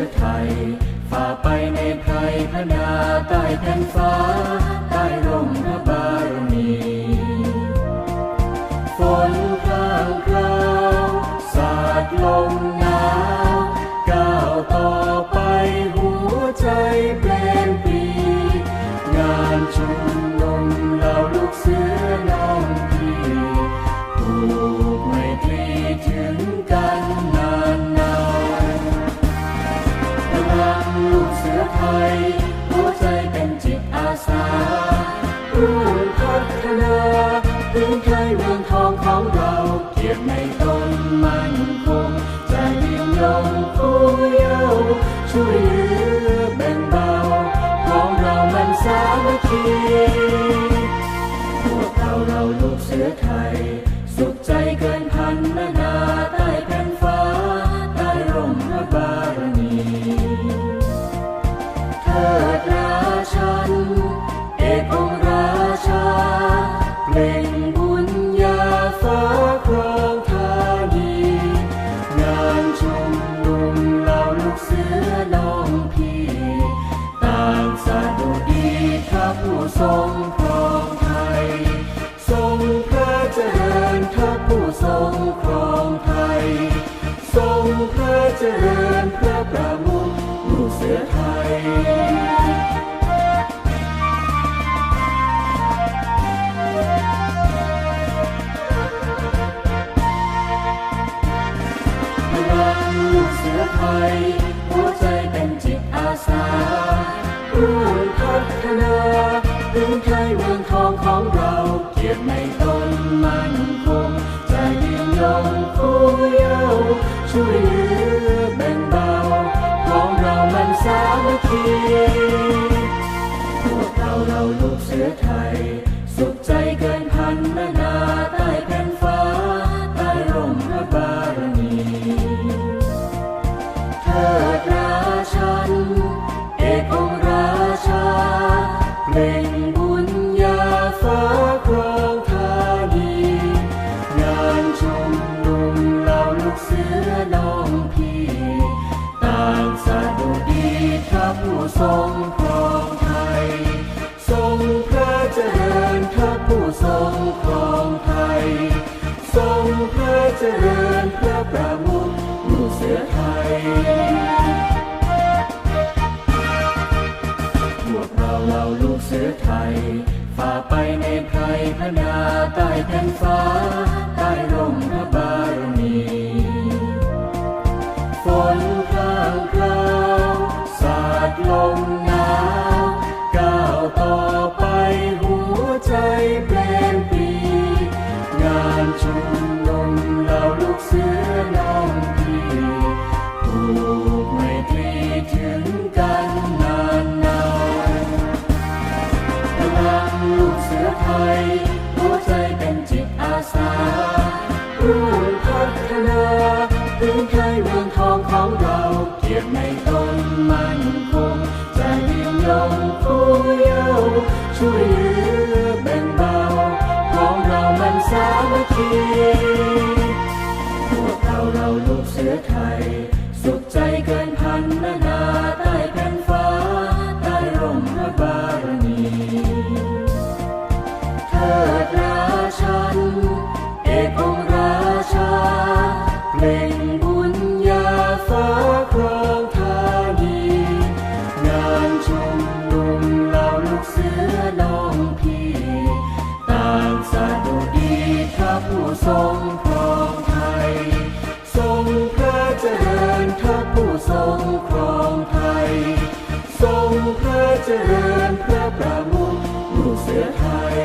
ือไทย ฝ่าไปในไพรพนาใต้แผ่นฟ้า ใต้ร่มพระบารมี ฝนข้างคราวสาดลมหนาวก้าวต่อไปหัวใจเปลี่ยนปี งานชุมนุมเล่าลูกเสือ ลูกเสือไทย สุขใจเกินพันนานาใต้แผ่นฟ้า ใต้ร่มพระบารมีเธอราชัน เอกองราชาเพลงบุญญาฟ้าครองธานีงานชุมนุมเหล่าลูกเสือน้องพี่ ต่างสาดุดีพระผู้ทรง ผู้ทรงครองไทย ทรงพระเจริญพระผู้ทรงครองไทย ทรงพระเจริญพระประมุขผู้เสือไทย พวกเราเล่าลูกเสือไทย ฝ่าไปในไพรพนาใต้แผ่นฟ้า ลมหนาวก้าวต่อไปหัวใจเป็นปีงานชุมนุมเราลูกเสือน้อทีผูกไมตรีถึงกันนานนานลังลูกเสือไทยหัวใจเป็นจิตอาสาร่วพัฒนาพื้นไทย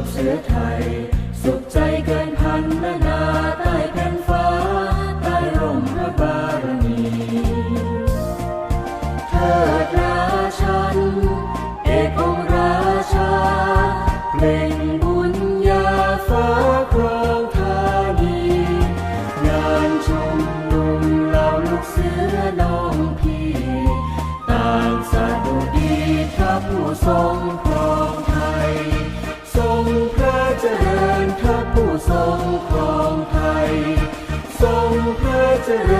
ขเสือไทย สุขใจเกินพันนานาใต้แผ่นฟ้า ใต้ร่มพระบารมีเธอดราชัน เอกองราชาเพลงบุญญาฟ้าครองธานีงานชุมนุมเหล่าลูกเสือน้องพี่ ต่างสะดุดีพระผู้ทรงครอง ท